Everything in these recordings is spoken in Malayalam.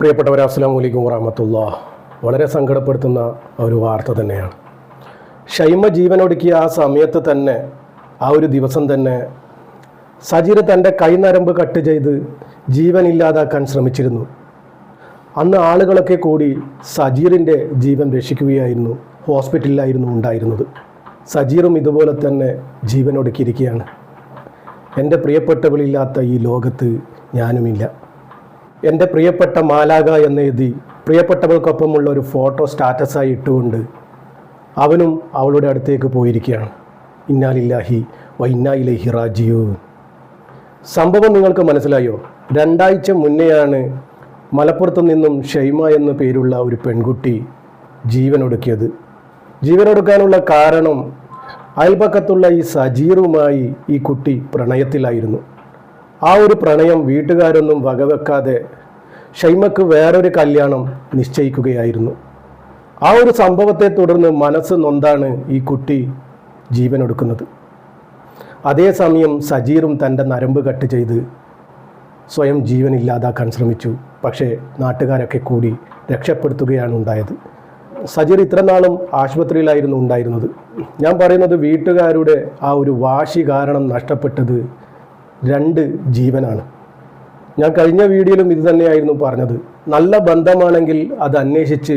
പ്രിയപ്പെട്ടവരെ അസ്സാം വലൈക്കും വറഹമത്തുള്ള വളരെ സങ്കടപ്പെടുത്തുന്ന ഒരു വാർത്ത തന്നെയാണ്. ഷൈമ ജീവനൊടുക്കിയ ആ സമയത്ത് തന്നെ ആ ഒരു ദിവസം തന്നെ സജീർ തന്റെ കൈനരമ്പ് കട്ട് ചെയ്ത് ജീവൻ ഇല്ലാതാക്കാൻ ശ്രമിച്ചിരുന്നു. അന്ന് ആളുകളൊക്കെ കൂടി സജീറിന്റെ ജീവൻ രക്ഷിക്കുകയായിരുന്നു ഹോസ്പിറ്റലിലായിരുന്നു ഉണ്ടായിരുന്നത്. സജീറും ഇതുപോലെ തന്നെ ജീവനൊടുക്കിയിരിക്കുകയാണ്. എന്റെ പ്രിയപ്പെട്ടവളില്ലാത്ത ഈ ലോകത്ത് ഞാനുമില്ല. എന്റെ പ്രിയപ്പെട്ട മാലാക എന്നെഴുതി പ്രിയപ്പെട്ടവൾക്കൊപ്പമുള്ള ഒരു ഫോട്ടോ സ്റ്റാറ്റസായി ഇട്ടുകൊണ്ട് അവനും അവളുടെ അടുത്തേക്ക് പോയിരിക്കുകയാണ്. ഇന്നാലില്ലാഹി വൈന്നായിലേഹി റാജിയു സംഭവം നിങ്ങൾക്ക് മനസ്സിലായോ? രണ്ടാഴ്ച മുന്നെയാണ് മലപ്പുറത്തു നിന്നും ഷൈമ എന്ന പേരുള്ള ഒരു പെൺകുട്ടി ജീവനൊടുക്കിയത്. ജീവനൊടുക്കാനുള്ള കാരണം അയൽപക്കത്തുള്ള ഈ സജീറുമായി ഈ കുട്ടി പ്രണയത്തിലായിരുന്നു. ആ ഒരു പ്രണയം വീട്ടുകാരൊന്നും വകവെക്കാതെ ഷൈമക്ക് വേറൊരു കല്യാണം നിശ്ചയിക്കുകയായിരുന്നു. ആ ഒരു സംഭവത്തെ തുടർന്ന് മനസ്സ് നൊന്താണ് ഈ കുട്ടി ജീവനൊടുക്കുന്നത്. അതേസമയം സജീറും തന്റെ നരമ്പ് കട്ട് ചെയ്ത് സ്വയം ജീവൻ ഇല്ലാതാക്കാൻ ശ്രമിച്ചു. പക്ഷേ നാട്ടുകാരൊക്കെ കൂടി രക്ഷപ്പെടുത്തുകയാണ് ഉണ്ടായത്. സജീർ ഇത്ര നാളും ആശുപത്രിയിലായിരുന്നു ഉണ്ടായിരുന്നത്. ഞാൻ പറയുന്നത് വീട്ടുകാരുടെ ആ ഒരു വാശി കാരണം നഷ്ടപ്പെട്ടത് രണ്ട് ജീവനാണ്. ഞാൻ കഴിഞ്ഞ വീഡിയോയിലും ഇത് തന്നെയായിരുന്നു പറഞ്ഞത്. നല്ല ബന്ധമാണെങ്കിൽ അത് അന്വേഷിച്ച്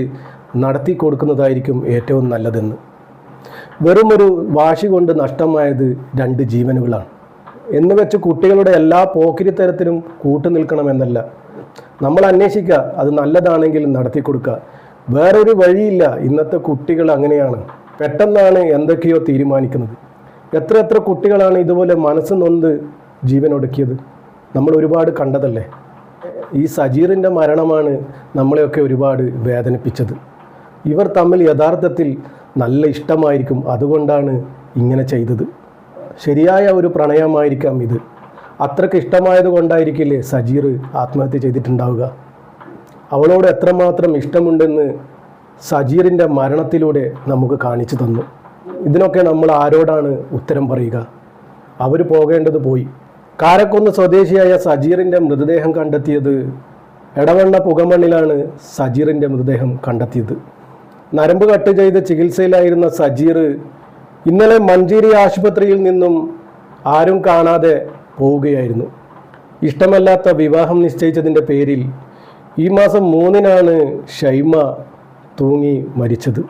നടത്തി കൊടുക്കുന്നതായിരിക്കും ഏറ്റവും നല്ലതെന്ന്. വെറുമൊരു വാശി കൊണ്ട് നഷ്ടമായത് രണ്ട് ജീവനുകളാണ്. എന്ന് വെച്ച് കുട്ടികളുടെ എല്ലാ പോക്കിരിത്തരത്തിലും കൂട്ടു നിൽക്കണമെന്നല്ല നമ്മൾ അന്വേഷിക്കുക അത് നല്ലതാണെങ്കിൽ നടത്തി കൊടുക്കുക. വേറൊരു വഴിയില്ല ഇന്നത്തെ കുട്ടികൾ അങ്ങനെയാണ്. പെട്ടെന്നാണ് എന്തൊക്കെയോ തീരുമാനിക്കുന്നത്. എത്ര എത്ര കുട്ടികളാണ് ഇതുപോലെ മനസ്സ് നൊന്ത് ജീവനൊടുക്കിയത് നമ്മൾ ഒരുപാട് കണ്ടതല്ലേ? ഈ സജീറിന്റെ മരണമാണ് നമ്മളെയൊക്കെ ഒരുപാട് വേദനിപ്പിച്ചത്. ഇവർ തമ്മിൽ യഥാർത്ഥത്തിൽ നല്ല ഇഷ്ടമായിരിക്കും. അതുകൊണ്ടാണ് ഇങ്ങനെ ചെയ്തത്. ശരിയായ ഒരു പ്രണയമായിരിക്കാം ഇത്. അത്രയ്ക്ക് ഇഷ്ടമായത് കൊണ്ടായിരിക്കില്ലേ സജീർ ആത്മഹത്യ ചെയ്തിട്ടുണ്ടാവുക? അവളോട് എത്രമാത്രം ഇഷ്ടമുണ്ടെന്ന് സജീറിന്റെ മരണത്തിലൂടെ നമുക്ക് കാണിച്ചു തന്നു. ഇതിനൊക്കെ നമ്മൾ ആരോടാണ് ഉത്തരം പറയുക? അവർ പോകേണ്ടത് പോയി. കാരക്കുന്ന് സ്വദേശിയായ സജീറിന്റെ മൃതദേഹം കണ്ടെത്തിയത് എടവണ്ണ പുകമണ്ണിലാണ് സജീറിന്റെ മൃതദേഹം കണ്ടെത്തിയത്. നരമ്പ് കട്ട് ചെയ്ത് ചികിത്സയിലായിരുന്ന സജീർ ഇന്നലെ മഞ്ചേരി ആശുപത്രിയിൽ നിന്നും ആരും കാണാതെ പോവുകയായിരുന്നു. ഇഷ്ടമല്ലാത്ത വിവാഹം നിശ്ചയിച്ചതിന്റെ പേരിൽ ഈ മാസം മൂന്നിനാണ് ഷൈമ തൂങ്ങി മരിച്ചത്.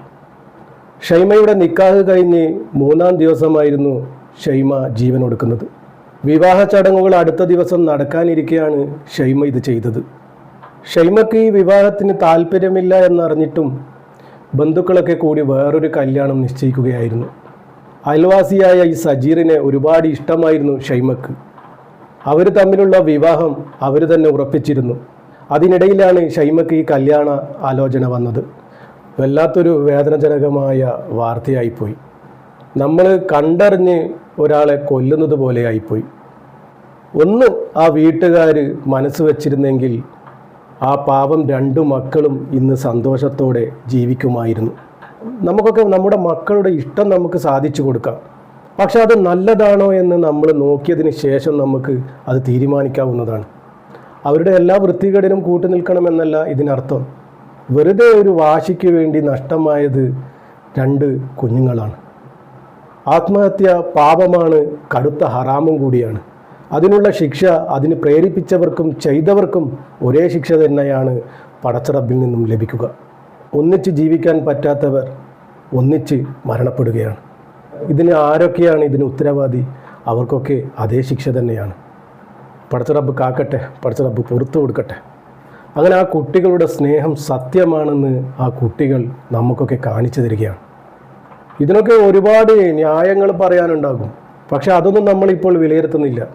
ഷൈമയുടെ നിക്കാഹ് കഴിഞ്ഞ് മൂന്നാം ദിവസമായിരുന്നു ഷൈമ ജീവനൊടുക്കുന്നത് വിവാഹ ചടങ്ങുകൾ അടുത്ത ദിവസം നടക്കാനിരിക്കെയാണ് ഷൈമ ഇത് ചെയ്തത്. ഷൈമക്ക് ഈ വിവാഹത്തിന് താല്പര്യമില്ല എന്നറിഞ്ഞിട്ടും ബന്ധുക്കളൊക്കെ കൂടി വേറൊരു കല്യാണം നിശ്ചയിക്കുകയായിരുന്നു. അയൽവാസിയായ ഈ സജീറിനെ ഒരുപാട് ഇഷ്ടമായിരുന്നു ഷൈമക്ക്. അവർ തമ്മിലുള്ള വിവാഹം അവർ തന്നെ ഉറപ്പിച്ചിരുന്നു. അതിനിടയിലാണ് ഷൈമക്ക് ഈ കല്യാണ ആലോചന വന്നത്. വല്ലാത്തൊരു വേദനജനകമായ വാർത്തയായിപ്പോയി. നമ്മൾ കണ്ടറിഞ്ഞ് ഒരാളെ കൊല്ലുന്നത് പോലെ ആയിപ്പോയി. ഒന്ന് ആ വീട്ടുകാർ മനസ്സ് വച്ചിരുന്നെങ്കിൽ ആ പാവം രണ്ട് മക്കളും ഇന്ന് സന്തോഷത്തോടെ ജീവിക്കുമായിരുന്നു. നമുക്കൊക്കെ നമ്മുടെ മക്കളുടെ ഇഷ്ടം നമുക്ക് സാധിച്ചു കൊടുക്കാം. പക്ഷെ അത് നല്ലതാണോ എന്ന് നമ്മൾ നോക്കിയതിന് ശേഷം നമുക്ക് അത് തീരുമാനിക്കാവുന്നതാണ്. അവരുടെ എല്ലാ വൃത്തികേടിനും കൂട്ടു നിൽക്കണമെന്നല്ല ഇതിനർത്ഥം. വെറുതെ ഒരു വാശിക്ക് വേണ്ടി നഷ്ടമായത് രണ്ട് കുഞ്ഞുങ്ങളാണ്. ആത്മഹത്യ പാപമാണ് കടുത്ത ഹറാമും കൂടിയാണ്. അതിനുള്ള ശിക്ഷ അതിന് പ്രേരിപ്പിച്ചവർക്കും ചെയ്തവർക്കും ഒരേ ശിക്ഷ തന്നെയാണ് പടച്ചറബിൽ നിന്നും ലഭിക്കുക. ഒന്നിച്ച് ജീവിക്കാൻ പറ്റാത്തവർ ഒന്നിച്ച് മരണപ്പെടുകയാണ്. ഇതിന് ആരൊക്കെയാണ് ഇതിന് ഉത്തരവാദി? അവർക്കൊക്കെ അതേ ശിക്ഷ തന്നെയാണ്. പടച്ചറബ് കാക്കട്ടെ പടച്ചറബ് പുറത്തു കൊടുക്കട്ടെ. അങ്ങനെ ആ കുട്ടികളുടെ സ്നേഹം സത്യമാണെന്ന് ആ കുട്ടികൾ നമുക്കൊക്കെ കാണിച്ചു തരികയാണ്. ഇതിനൊക്കെ ഒരുപാട് ന്യായങ്ങൾ പറയാനുണ്ടാകും. പക്ഷെ അതൊന്നും നമ്മളിപ്പോൾ വിലയിരുത്തുന്നില്ല.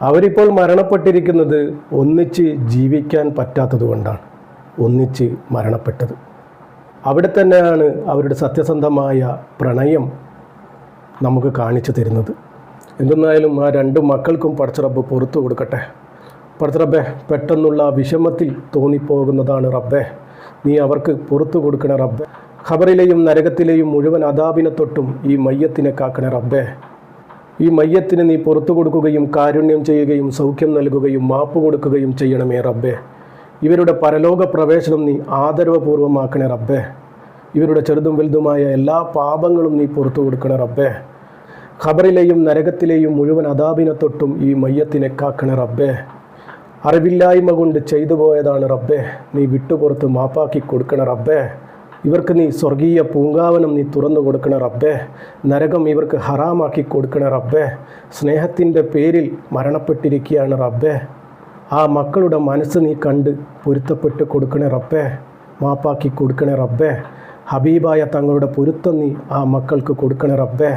അവരിപ്പോൾ മരണപ്പെട്ടിരിക്കുന്നത് ഒന്നിച്ച് ജീവിക്കാൻ പറ്റാത്തത് കൊണ്ടാണ്. ഒന്നിച്ച് മരണപ്പെട്ടത്. അവിടെ തന്നെയാണ് അവരുടെ സത്യസന്ധമായ പ്രണയം നമുക്ക് കാണിച്ചു തരുന്നത്. എന്തെന്നായാലും ആ രണ്ട് മക്കൾക്കും പടച്ചറബ് പുറത്തു കൊടുക്കട്ടെ. പടച്ചറബേ പെട്ടെന്നുള്ള വിഷമത്തിൽ തോന്നിപ്പോകുന്നതാണ് റബ്ബേ. നീ അവർക്ക് പുറത്തു കൊടുക്കണ റബ്ബെ. ഖബറിലെയും നരകത്തിലെയും മുഴുവൻ അതാപിനെ തൊട്ടും ഈ മയ്യത്തിനെ കാക്കണേ റബ്ബേ. ഈ മയ്യത്തിന് നീ പുറത്തു കൊടുക്കുകയും കാരുണ്യം ചെയ്യുകയും സൗഖ്യം നൽകുകയും മാപ്പ് കൊടുക്കുകയും ചെയ്യണമേ റബ്ബേ. ഇവരുടെ പരലോക പ്രവേശനം നീ ആദരവപൂർവമാക്കണേ റബ്ബേ. ഇവരുടെ ചെറുതും വലുതുമായ എല്ലാ പാപങ്ങളും നീ പുറത്തു കൊടുക്കണേ റബ്ബേ. ഖബറിലെയും നരകത്തിലെയും മുഴുവൻ അതാപിനെ തൊട്ടും ഈ മയ്യത്തിനെ കാക്കണേ റബ്ബേ. അറിവില്ലായ്മ കൊണ്ട് ചെയ്തു പോയതാണ് റബ്ബേ. നീ വിട്ടുപുറത്ത് മാപ്പാക്കി കൊടുക്കണ റബ്ബേ. ഇവർക്ക് നീ സ്വർഗീയ പൂങ്കാവനം നീ തുറന്നു കൊടുക്കണ റബ്ബേ. നരകം ഇവർക്ക് ഹറാമാക്കി കൊടുക്കണ റബ്ബേ. സ്നേഹത്തിന്റെ പേരിൽ മരണപ്പെട്ടിരിക്കുകയാണ് റബ്ബേ. ആ മക്കളുടെ മനസ്സ് നീ കണ്ട് പൊരുത്തപ്പെട്ട് കൊടുക്കണേ റബ്ബേ. മാപ്പാക്കി കൊടുക്കണേ റബ്ബേ. ഹബീബായ തങ്ങളുടെ പൊരുത്തം നീ ആ മക്കൾക്ക് കൊടുക്കണേ റബ്ബേ.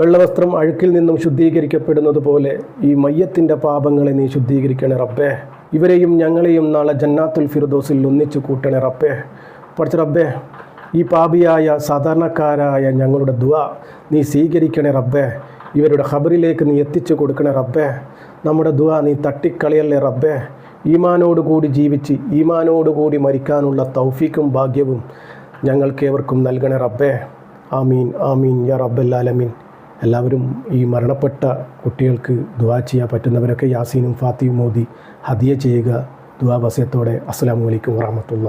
വെള്ളവസ്ത്രം അഴുക്കിൽ നിന്നും ശുദ്ധീകരിക്കപ്പെടുന്നത് പോലെ ഈ മയ്യത്തിന്റെ പാപങ്ങളെ നീ ശുദ്ധീകരിക്കണേ റബ്ബേ. ഇവരെയും ഞങ്ങളെയും നാളെ ജന്നാത്തുൽ ഫിർദോസിൽ ഒന്നിച്ചു കൂട്ടണേ റബ്ബേ. പഠിച്ച ഈ പാപിയായ സാധാരണക്കാരായ ഞങ്ങളുടെ ദുവ നീ സ്വീകരിക്കണേ റബ്ബേ ഇവരുടെ ഖബറിലേക്ക് നീ എത്തിച്ചു കൊടുക്കണേ റബ്ബേ നമ്മുടെ ദുവ നീ തട്ടിക്കളിയല്ലേ റബ്ബേ ഈമാനോടുകൂടി ജീവിച്ച് ഈമാനോടുകൂടി മരിക്കാനുള്ള തൗഫീക്കും ഭാഗ്യവും ഞങ്ങൾക്കേവർക്കും നൽകണേ റബ്ബേ. ആമീൻ ആമീൻ യാ റബ്ബല്ലാലമീൻ എല്ലാവരും ഈ മരണപ്പെട്ട കുട്ടികൾക്ക് ദുവാ ചെയ്യാൻ പറ്റുന്നവരൊക്കെ യാസീനും ഫാത്തിയും മോദി ഹദിയ ചെയ്യുക. ദുവാ വസയത്തോടെ അസ്സാം വലൈക്കും വാഹമത്തുള്ള